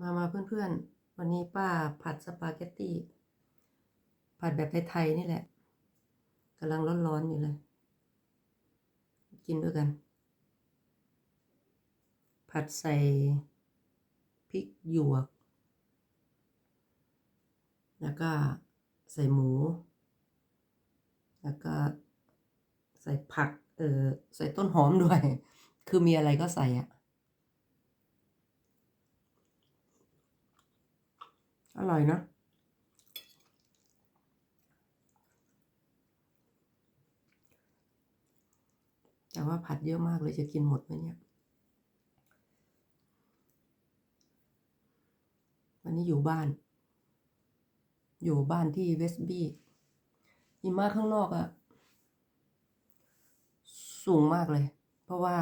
มามาเพื่อนๆ วันนี้ป้าผัดสปาเกตตี้ ผัดแบบไทยๆนี่แหละกำลังร้อนๆอยู่เลย กินด้วยกัน ผัดใส่พริกหยวก แล้วก็ใส่หมู แล้วก็ใส่ผัก เออใส่ต้นหอมด้วย คือมีอะไรก็ใส่อะ อร่อยนะแต่ว่าผัดเยอะมากเลยจะกินหมดไหมเนี่ย วันนี้อยู่บ้าน อยู่บ้านที่เวสบีหิมะข้างนอกอะสูงมากเลย เพราะว่า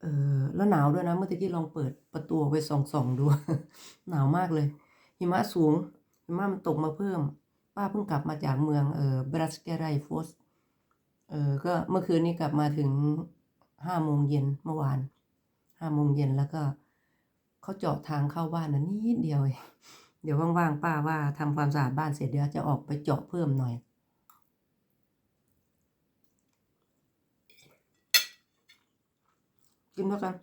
เออ แล้วหนาวด้วยนะ เมื่อกี้ลองเปิดประตูไปส่องๆดู หนาวมากเลย หิมะสูง หิมะมันตกมาเพิ่ม ป้าเพิ่งกลับมาจากเมืองเออบรัสเกไรโฟสเออก็เมื่อคืนนี้กลับมาถึงห้าโมงเย็นเมื่อวานห้าโมงเย็นแล้วก็เขาเจาะทางเข้าบ้านนะนิดเดียวเองเดี๋ยวว่างๆป้าว่าทำความสะอาดบ้านเสร็จเดี๋ยวจะออกไปเจาะเพิ่มหน่อยกินด้วยกัน